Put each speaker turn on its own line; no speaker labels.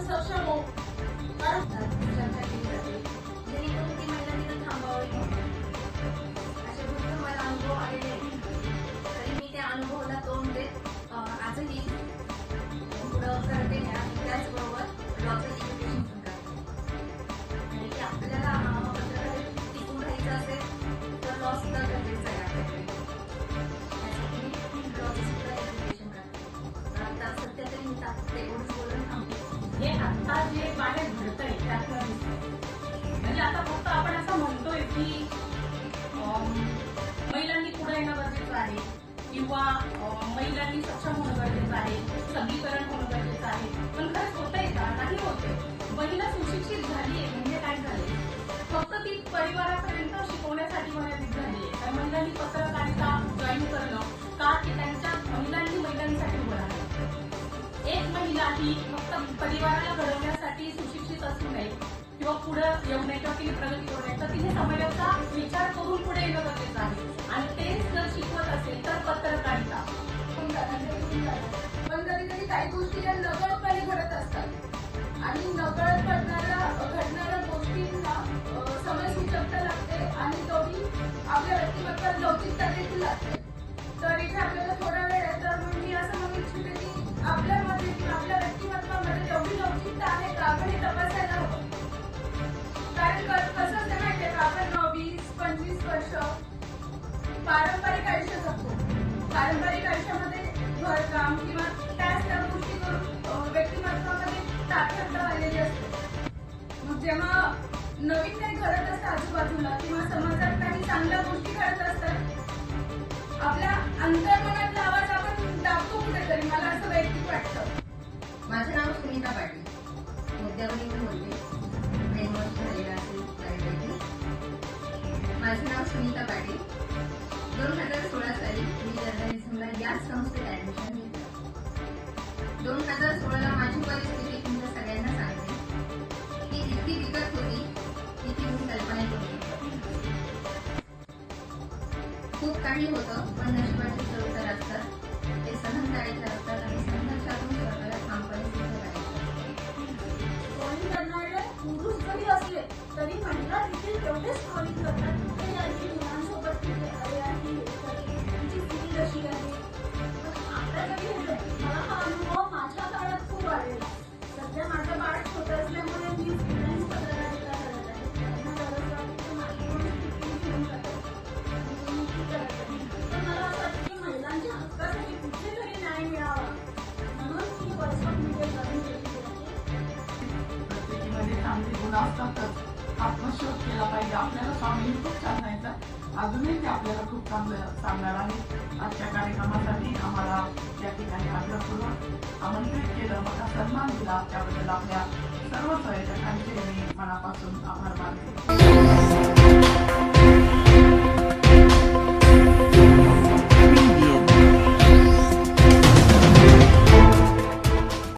तर आपण
आता
जे बाहेर घडतंय त्यातलं म्हणजे आता नाही फक्त परिवाराला घडवण्यासाठी सुशिक्षित असू नये किंवा पुढे येऊ नये किंवा तिने प्रगती करू नये. तर तिने समाजाचा विचार करून पुढे येणं गरजेचं आहे. आणि तेच जर शिकवत असेल तर पत्रकारिता.
पण कधी कधी काही गोष्टी या नकळपणे घडत असतात. आणि नकळत घडणाऱ्या घडणाऱ्या गोष्टींना अं, समयसूचकता लागते आणि तेवढी आपल्या व्यक्तिमत्वात लवचिकता देखील लागते. तर इथे आपल्याला थोडं तेवढी लवचिकता आहे का आपण हे तपासायला हवं कारण कसं असतं माहितीये का? आपण वीस पंचवीस वर्ष पारंपरिक आयुष्य जगतो. पारंपरिक आयुष्यामध्ये घरकाम किंवा त्याच त्या गोष्टी करून अं, व्यक्तिमत्वामध्ये ताकद आलेली असते. मग जेव्हा नवीन काही घडत असतं आजूबाजूला किंवा समाजात काही चांगल्या गोष्टी घडत असतात आपल्या अंतर्मनातला आवाज आपण दाबतो कुठेतरी मला असं वैयक्तिक वाटतं.
माझं नाव सुनीता पाटील. मुद्द्यावरून मी बोलते झालेला असेल बऱ्यापैकी माझं नाव सुनीता पाटील. दोन हजार सोळा साली मी जर्नलिझमला याच संस्थेत ऍडमिशन घेतलं दोन हजार सोळाला माझी परिस्थिती तुमच्या सगळ्यांना सांगते. ती जितकी बिकट होती की मी कल्पना करू खूप काही होतं पण नशिबाचे चढउतार असतात ते सहन करायचं
तरी महिला देखील तेवढेच ट्रोलिंग करतात. ते याची मुलांसोबत ती अरे याची तिची फील्ड अशी आहे? पण आपल्या मला हा अनुभव माझ्या काळात खूप आलेला सध्या माझं बाळ छोटं असल्यामुळे मी फ्रीलान्स पत्रकारिता करत आहे. त्यांना गरज लागली तर माझी घेऊन जातात आणि मला असं वाटतं की महिलांच्या हक्कासाठी कुठेतरी न्याय मिळावा. म्हणून मी व्हॉट्सअप मीडिया जॉईन केलेली आहे
प्रत्येकीमध्ये चांगले शोध केला पाहिजे. आपल्याला स्वामी खूप छान सांगितलं अजूनही ते आपल्याला खूप चांगलं सांगणार आहे आजच्या कार्यक्रमासाठी आम्हाला या ठिकाणी आग्रहपूर्वक आमंत्रित केलं मला सन्मान दिला. त्याबद्दल आपल्या सर्व पर्यटकांचे मी मनापासून आभार मानते.